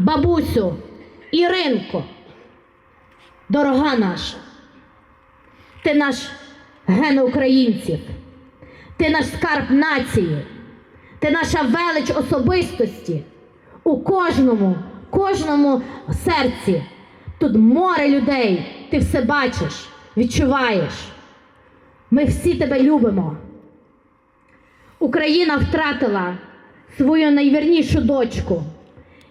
бабусю, Іринко, дорога наша, ти наш ген українців, ти наш скарб нації, ти наша велич особистості. У кожному, кожному серці. Тут море людей, ти все бачиш, відчуваєш. Ми всі тебе любимо. Україна втратила свою найвірнішу дочку,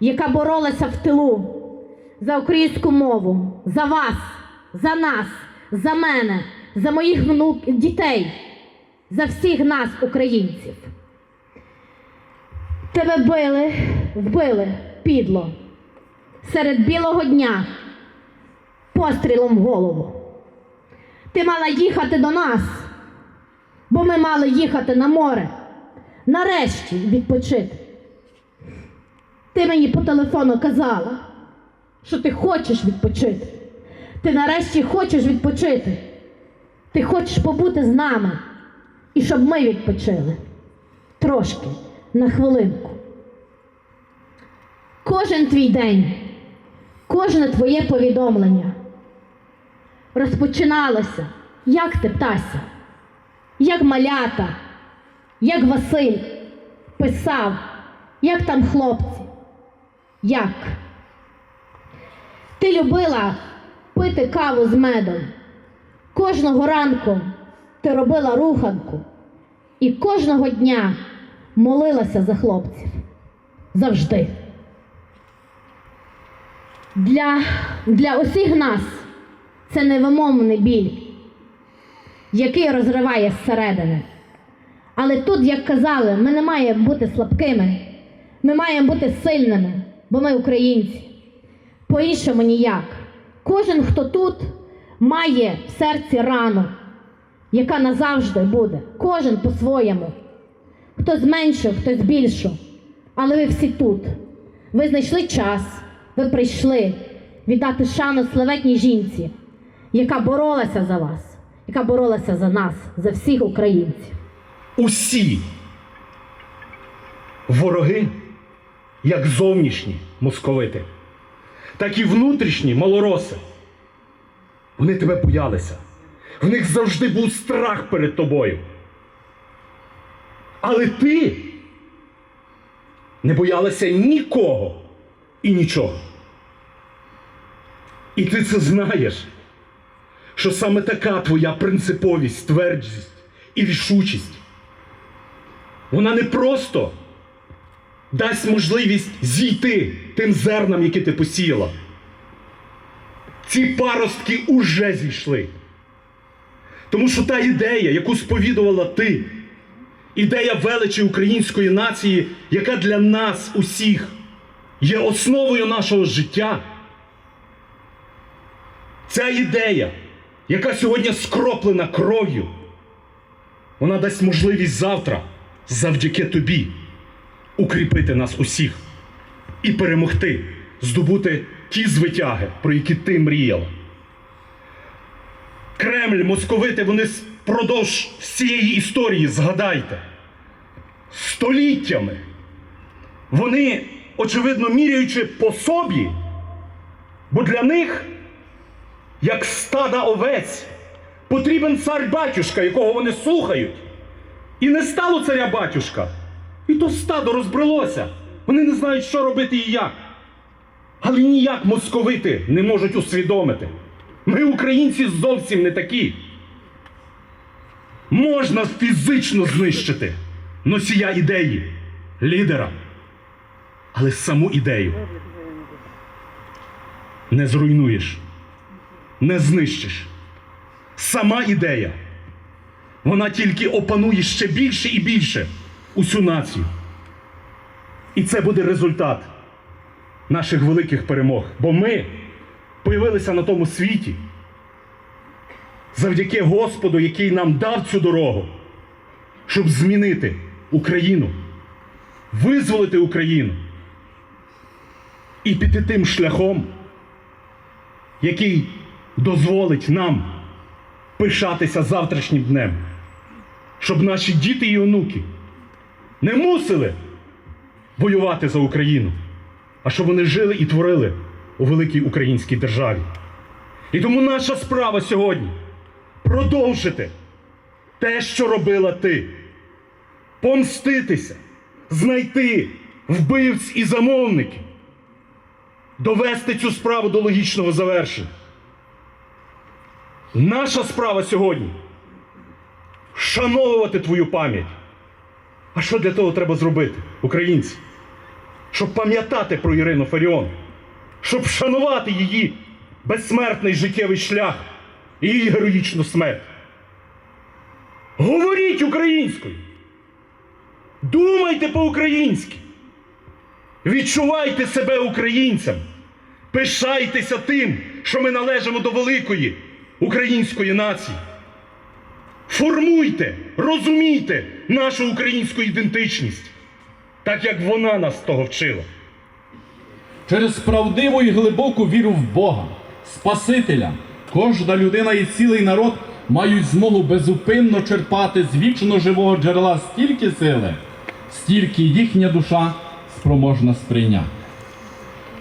яка боролася в тилу за українську мову, за вас, за нас, за мене, за моїх внук, дітей, за всіх нас, українців. Тебе били, вбили підло серед білого дня пострілом в голову. Ти мала їхати до нас, бо ми мали їхати на море. Нарешті відпочити. Ти мені по телефону казала, що ти хочеш відпочити. Ти нарешті хочеш відпочити. Ти хочеш побути з нами і щоб ми відпочили. Трошки, на хвилинку. Кожен твій день, кожне твоє повідомлення розпочиналося, як ти птася, як малята, як Василь писав, як там хлопці, як. Ти любила пити каву з медом. Кожного ранку ти робила руханку і кожного дня молилася за хлопців. Завжди. Для, для усіх нас це невимовний біль, який розриває зсередини. Але тут, як казали, ми не маємо бути слабкими, ми маємо бути сильними, бо ми українці. По-іншому ніяк. Кожен, хто тут, має в серці рану, яка назавжди буде. Кожен по-своєму. Хтось менше, хтось більше. Але ви всі тут. Ви знайшли час, ви прийшли віддати шану славетній жінці, яка боролася за вас, яка боролася за нас, за всіх українців. усі вороги, як зовнішні московити, так і внутрішні малороси. Вони тебе боялися. В них завжди був страх перед тобою. Але ти не боялася нікого і нічого. І ти це знаєш, що саме така твоя принциповість, твердість і рішучість вона не просто дасть можливість зійти тим зернам, які ти посіяла. Ці паростки уже зійшли. Тому що та ідея, яку сповідувала ти, ідея величі української нації, яка для нас усіх є основою нашого життя. Ця ідея, яка сьогодні скроплена кров'ю, вона дасть можливість завтра, завдяки тобі, укріпити нас усіх і перемогти, здобути ті звитяги, про які ти мріяла. Кремль, московити, вони впродовж всієї історії, згадайте, століттями. Вони, очевидно, міряючи по собі, бо для них, як стада овець, потрібен цар батюшка, якого вони слухають. І не стало царя батюшка. І то стадо розбрелося. Вони не знають, що робити і як. Але ніяк московити не можуть усвідомити. Ми, українці, зовсім не такі. Можна фізично знищити носія ідеї, лідера. Але саму ідею не зруйнуєш, не знищиш. Сама ідея. Вона тільки опанує ще більше і більше усю націю. І це буде результат наших великих перемог. Бо ми появилися на тому світі завдяки Господу, який нам дав цю дорогу, щоб змінити Україну, визволити Україну і піти тим шляхом, який дозволить нам пишатися завтрашнім днем, щоб наші діти і онуки не мусили воювати за Україну, а щоб вони жили і творили у великій українській державі. І тому наша справа сьогодні продовжити те, що робила ти, помститися, знайти вбивць і замовників, довести цю справу до логічного завершення. Наша справа сьогодні вшановувати твою пам'ять. А що для того треба зробити, українці? Щоб пам'ятати про Ірину Фаріон, щоб вшанувати її безсмертний життєвий шлях і її героїчну смерть. Говоріть українською. Думайте по-українськи. Відчувайте себе українцем. Пишайтеся тим, що ми належимо до великої української нації. Формуйте, розумійте нашу українську ідентичність, так як вона нас того вчила. Через правдиву і глибоку віру в Бога, Спасителя, кожна людина і цілий народ мають змогу безупинно черпати з вічно живого джерела стільки сили, стільки їхня душа спроможна сприйняти.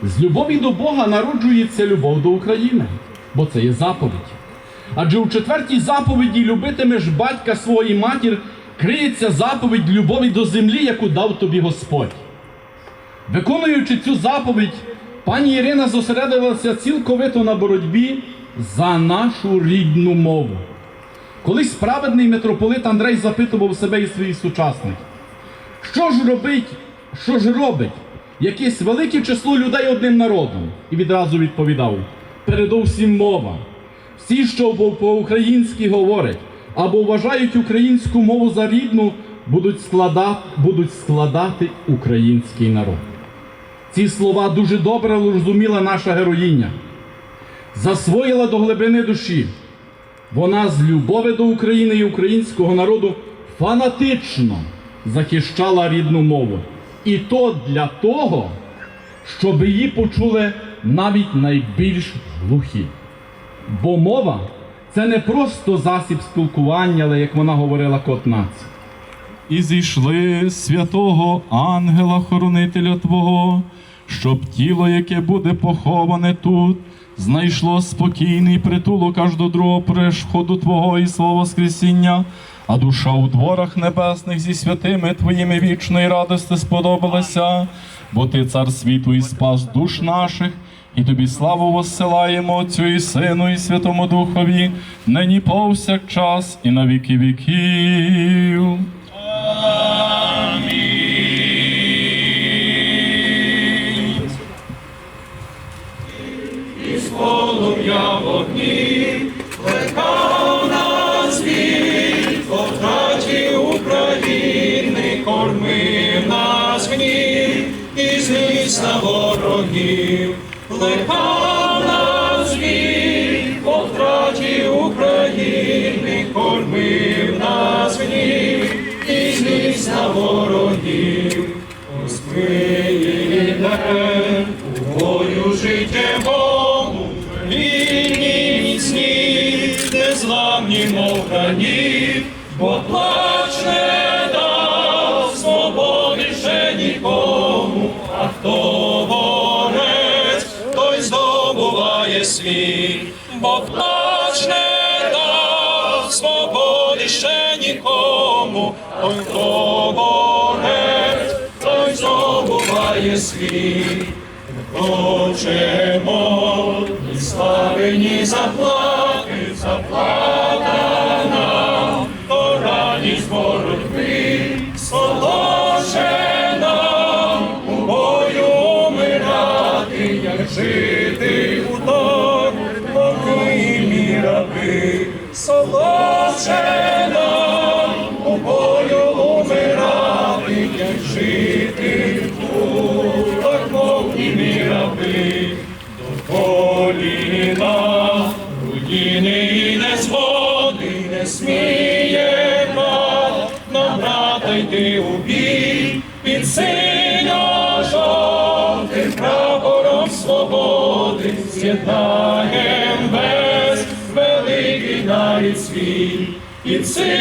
З любові до Бога народжується любов до України, бо це є заповідь. Адже у четвертій заповіді любитимеш батька свого і матір, криється заповідь любові до землі, яку дав тобі Господь. Виконуючи цю заповідь, пані Ірина зосередилася цілковито на боротьбі за нашу рідну мову. Колись праведний митрополит Андрей запитував себе і своїх сучасників, що ж робить, що ж робить якесь велике число людей одним народом? І відразу відповідав: передовсім мова. Всі, що по- по-українськи говорять або вважають українську мову за рідну, будуть складати, будуть складати український народ. Ці слова дуже добре розуміла наша героїня. Засвоїла до глибини душі. Вона з любові до України і українського народу фанатично захищала рідну мову. І то для того, щоб її почули навіть найбільш глухі. Бо мова це не просто засіб спілкування, але як вона говорила кот нації. і зійшли святого ангела-хоронителя Твого, щоб тіло, яке буде поховане тут, знайшло спокійний притулок аж до другого приходу Твого і свого Воскресіння, а душа у дворах небесних зі святими Твоїми вічної радости сподобалася, бо Ти цар світу і спас душ наших. І тобі славу воссилаємо Отцю і Сину, і Святому Духові, нині повсякчас, і на віки віків. Кормив нас гнів. І злість на ворогів, плекав нас він по України, кормив нас гнів і на ворогів, Господи, у бою життєвому, вільні міцні, незламні мов граніт, бо плач бо плач не дав свободи ще нікому, а хто борець, той здобуває світ. Хочемо ні слави, ні заплати, заплата нам, то радість боротьби, солодше йти у бій, під синьо-жовтим прапором свободи з'єднаєм весь великий навіть світ, під синьо-жовтим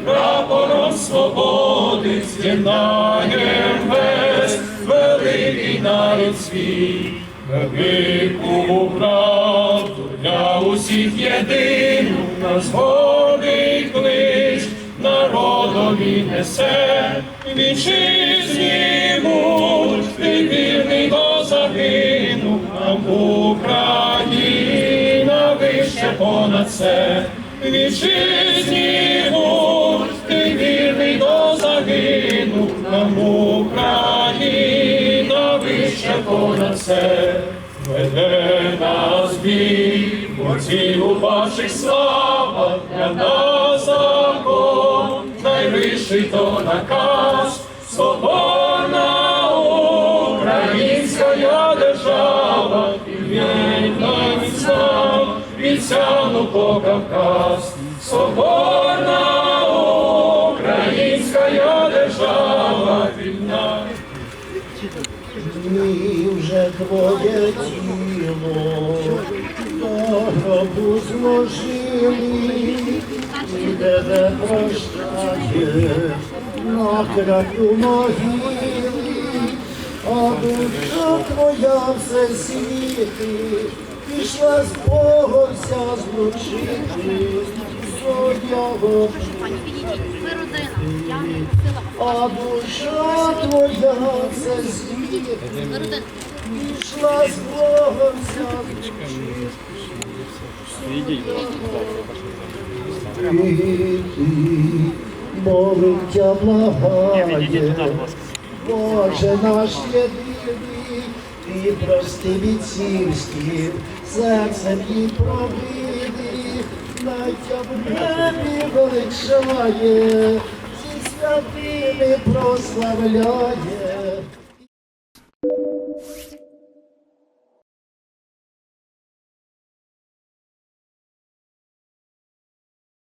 прапором свободи з'єднаєм весь народ свій, велику правду для усіх єдину на клич народові несе, вітчизні будь, ти вірний до загину, нам Україна вище понад все, вітчизні будь, ти вірний до загину, нам Україна вище понад все, веде нас бій, борців упавших слава, для нас найвищий то наказ, свободна українська держава, і вільна міцна, від по Кавказ, свободна українська держава, вільна. Ні, вже твоє тіло. До гробу зложили, тебе прощає на краю могили, а душа твоя все світи, пішла з Богом вся злучити, свого а душа твоя все світ, пішла з Богом. Вся Ти, молить тя благає, Боже наш єдиний, ти прости від серцем і провини, Надя в небі величає, зі святими прославляє.